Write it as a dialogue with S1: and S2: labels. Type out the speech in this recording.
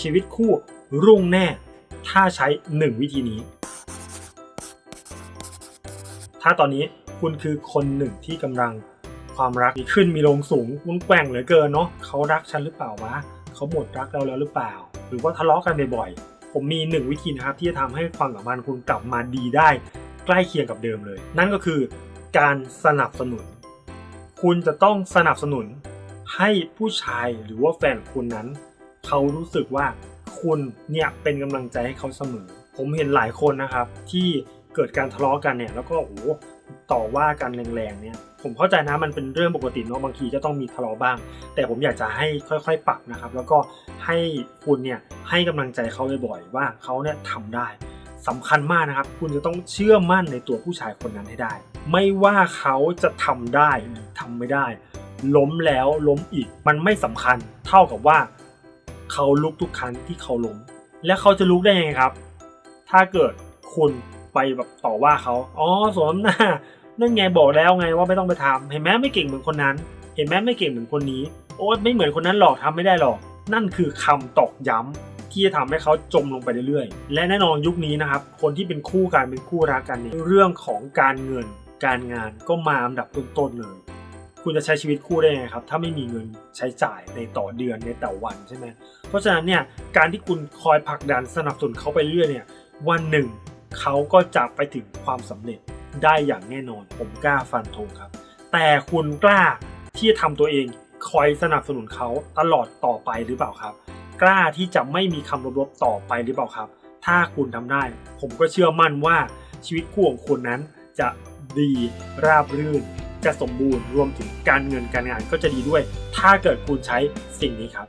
S1: ชีวิตคู่รุ่งแน่ ถ้าใช้ 1 วิธีนี้ ถ้าตอนนี้คุณคือคนหนึ่งที่กำลังความรักมีขึ้นมีลงสูงมุนแกว่งเหลือเกินเนาะเขารักฉันหรือเปล่าวะเขาหมดรักเราแล้วหรือเปล่า หรือว่าทะเลาะกันบ่อยๆผมมีหนึ่งวิธีนะครับที่จะทำให้ความสัมพันธ์คุณกลับมาดีได้ ใกล้เคียงกับเดิมเลย นั่นก็คือการสนับสนุน คุณจะต้องสนับสนุนให้ผู้ชายหรือว่าแฟนคุณนั้น เขารู้สึกว่าคุณเนี่ยเป็นกำลังใจให้เขาเสมอ ผมเห็นหลายคนนะครับ ที่เกิดการทะเลาะกันเนี่ยแล้วก็โอ้โหต่อว่ากันแรงๆเนี่ยผมเข้าใจนะมันเป็นเรื่องปกติเนาะบางทีก็ต้องมีทะเลาะบ้าง แต่ผมอยากจะให้ค่อยๆปรับนะครับ แล้วก็ให้คุณเนี่ยให้กำลังใจเขาบ่อยๆว่าเขาเนี่ยทำได้สำคัญมากนะครับ คุณจะต้องเชื่อมั่นในตัวผู้ชายคนนั้นให้ได้ ไม่ว่าเขาจะทำได้หรือทำไม่ได้ ล้มแล้วล้มอีกมันไม่สำคัญ เท่ากับว่า เขาลุกทุกครั้งที่เขาล้มและเขาจะลุกได้ยังไงครับ ถ้าเกิดคุณไปแบบต่อว่าเขาอ๋อสมน้ำหน้านั่นไงบอกแล้วไงว่าไม่ต้องไปทำเห็นไหมไม่เก่งเหมือนคนนั้น เห็นไหมไม่เก่งเหมือนคนนี้ โอ้ยไม่เหมือนคนนั้นหรอกทำไม่ได้หรอก นั่นคือคำตอกย้ำที่จะทำให้เขาจมลงไปเรื่อยๆ และแน่นอนยุคนี้นะครับ คนที่เป็นคู่กันเป็นคู่รักกันเนี่ยเรื่องของการเงินการงานก็มาอันดับต้นๆเลย คุณจะใช้ชีวิตคู่ได้ไงครับ ถ้าไม่มีเงินใช้จ่ายในต่อเดือนในแต่วันใช่ไหมเพราะฉะนั้นเนี่ยการที่คุณคอยผลักดันสนับสนุนเขาไปเรื่อยเนี่ยวันหนึ่งเขาก็จะไปถึงความสำเร็จได้อย่างแน่นอน ผมกล้าฟันธงครับ แต่คุณกล้าที่จะทำตัวเองคอยสนับสนุนเขาตลอดต่อไปหรือเปล่าครับ กล้าที่จะไม่มีคำลบๆต่อไปหรือเปล่าครับ ถ้าคุณทำได้ ผมก็เชื่อมั่นว่าชีวิตคู่ของคุณนั้นจะดีราบรื่น จะสมบูรณ์รวมถึงการเงินการงานก็จะดีด้วย ถ้าเกิดคุณใช้สิ่งนี้ครับ